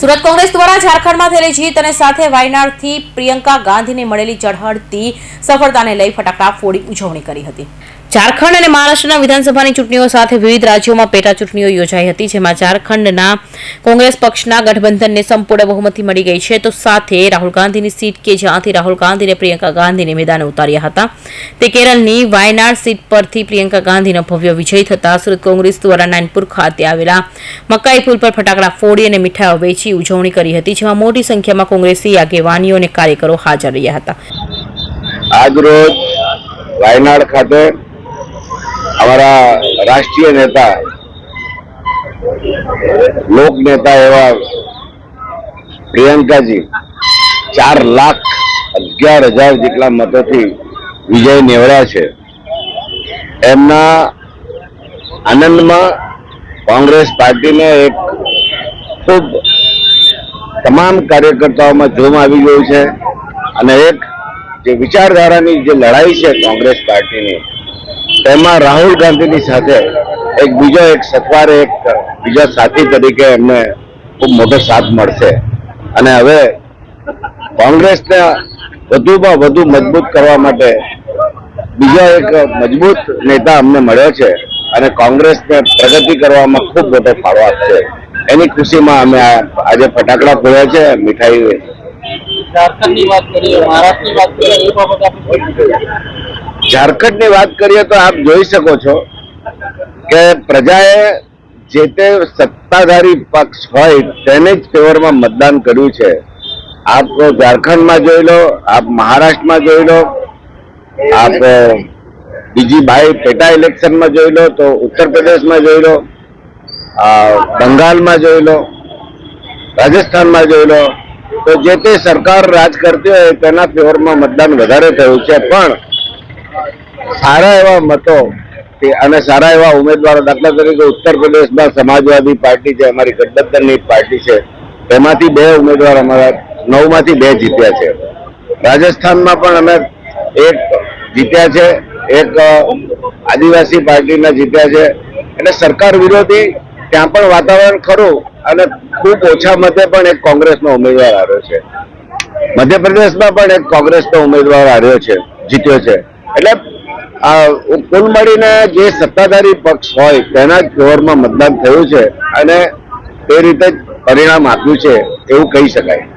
સુરત કોંગ્રેસ દ્વારા ઝારખંડમાં થયેલી જીત અને સાથે વાયનાડથી પ્રિયંકા ગાંધીને મળેલી ચઢહળતી સફળતાને લઈ ફટાકડા ફોડી ઉજવણી કરી હતી. ઝારખંડ અને મહારાષ્ટ્રના વિધાનસભાની ચૂંટણીઓ સાથે વિવિધ રાજ્યોમાં પેટા ચૂંટણીઓ યોજાઈ હતી, જેમાં ઝારખંડના કોંગ્રેસ પક્ષના ગઠબંધનને સંપૂર્ણ બહુમતી મળી ગઈ છે. તો સાથે રાહુલ ગાંધીની સીટ કે જ્યાંથી રાહુલ ગાંધીને પ્રિયંકા ગાંધીને મેદાને ઉતાર્યા હતા, તે કેરળની વાયનાડ સીટ પરથી પ્રિયંકા ગાંધીનો ભવ્ય વિજય થતા સુરત કોંગ્રેસ દ્વારા નાનપુર ખાતે આવેલા મકાઈ પુલ પર ફટાકડા ફોડી અને મીઠાઈઓ વેચી ઉજવણી કરી હતી, જેમાં મોટી સંખ્યામાં કોંગ્રેસી આગેવાનીઓ અને કાર્યકરો હાજર રહ્યા હતા. આજ રોજ વાયનાડ ખાતે અમારા રાષ્ટ્રીય નેતા, લોક નેતા એવા પ્રિયંકાજી, ચાર લાખ અગિયાર હજાર જેટલા મતોથી વિજય નિવડ્યા છે. એમના આનંદમાં કોંગ્રેસ પાર્ટીને એક ખૂબ તમામ કાર્યકર્તાઓમાં જોમ આવી ગયું છે અને એક જે વિચારધારાની જે લડાઈ છે કોંગ્રેસ પાર્ટીની તેમાં રાહુલ ગાંધીની સાથે એક બીજો એક સત્વારે એક બીજા સાથી તરીકે એમને ખૂબ મોટો સાથ મળશે અને હવે કોંગ્રેસને વધુમાં વધુ મજબૂત કરવા માટે બીજો એક મજબૂત નેતા અમને મળ્યો છે અને કોંગ્રેસને પ્રગતિ કરવામાં ખૂબ મોટો ફાળો આપશે એની ખુશીમાં અમે આજે ફટાકડા ફોડ્યા છે, મીઠાઈ ઝારખંડની વાત કરીએ, મહારાષ્ટ્રની વાત કરીએ, એ બાબત આપણે? ઝારખંડની વાત કરીએ તો આપ જોઈ શકો છો કે પ્રજાએ જે તે સત્તાધારી પક્ષ હોય તેને જ ફેવરમાં મતદાન કર્યું છે. આપ ઝારખંડમાં જોઈ લો, આપ મહારાષ્ટ્રમાં જોઈ લો, આપ બીજી ભાઈ પેટા ઇલેક્શનમાં જોઈ લો તો ઉત્તર પ્રદેશમાં જોઈ લો બંગાળમાં જોઈ લો, રાજસ્થાનમાં જોઈ લો, તો જે તે સરકાર રાજ કરતી હોય તેના ફેવરમાં મતદાન વધારે થયું છે. પણ સારા એવા મતો અને સારા એવા ઉમેદવારો, દાખલા તરીકે ઉત્તર પ્રદેશમાં સમાજવાદી પાર્ટી છે, અમારી ગઠબંધનની પાર્ટી છે તેમાંથી બે ઉમેદવાર અમારા નવમાંથી બે જીત્યા છે. રાજસ્થાનમાં પણ અમે એક જીત્યા છે, એક આદિવાસી પાર્ટીના જીત્યા છે. એટલે સરકાર વિરોધી ત્યાં પણ વાતાવરણ ખરું અને ખૂબ ઓછા મતે પણ એક કોંગ્રેસનો ઉમેદવાર આવ્યો છે. મધ્યપ્રદેશમાં પણ એક કોંગ્રેસનો ઉમેદવાર હાર્યો છે, જીત્યો છે. એટલે કુલ મળીને જે સત્તાધારી પક્ષ હોય, તેના જ ફેવરમાં મતદાન થયું છે અને તે રીતે જ પરિણામ આપ્યું છે, એવું કહી શકાય.